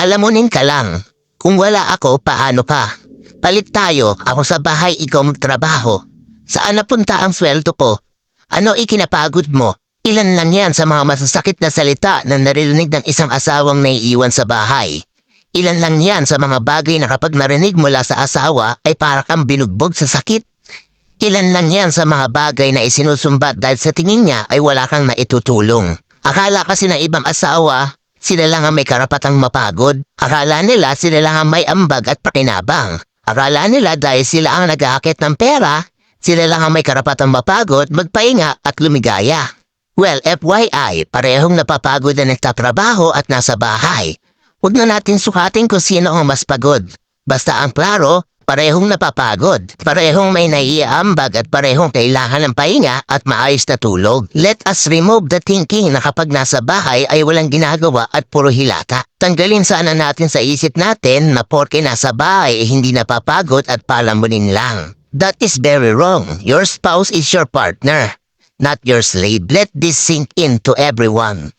Palamunin ka lang. Kung wala ako, paano ka? Palit tayo, ako sa bahay, ikaw magtrabaho. Saan napunta ang sweldo ko? Ano ikinapagod mo? Ilan lang yan sa mga masasakit na salita na naririnig ng isang asawang naiiwan sa bahay. Ilan lang yan sa mga bagay na kapag narinig mula sa asawa ay para kang binugbog sa sakit. Ilan lang yan sa mga bagay na isinusumbat dahil sa tingin niya ay wala kang naitutulong. Akala kasi ng ibang asawa, sila lang ang may karapatang mapagod. Akala nila sila lang ang may ambag at pakinabang. Akala nila dahil sila ang nag-aakit ng pera, sila lang ang may karapatang mapagod, magpahinga at lumigaya. Well, FYI, parehong napapagod na nagtatrabaho at nasa bahay. Huwag na natin sukatin kung sino ang mas pagod. Basta ang klaro, parehong napapagod, parehong may naiiambag at parehong kailangan ng pahinga at maayos na tulog. Let us remove the thinking na kapag nasa bahay ay walang ginagawa at puro hilata. Tanggalin sana natin sa isip natin na porke nasa bahay ay hindi napapagod at palamunin lang. That is very wrong. Your spouse is your partner, not your slave. Let this sink into everyone.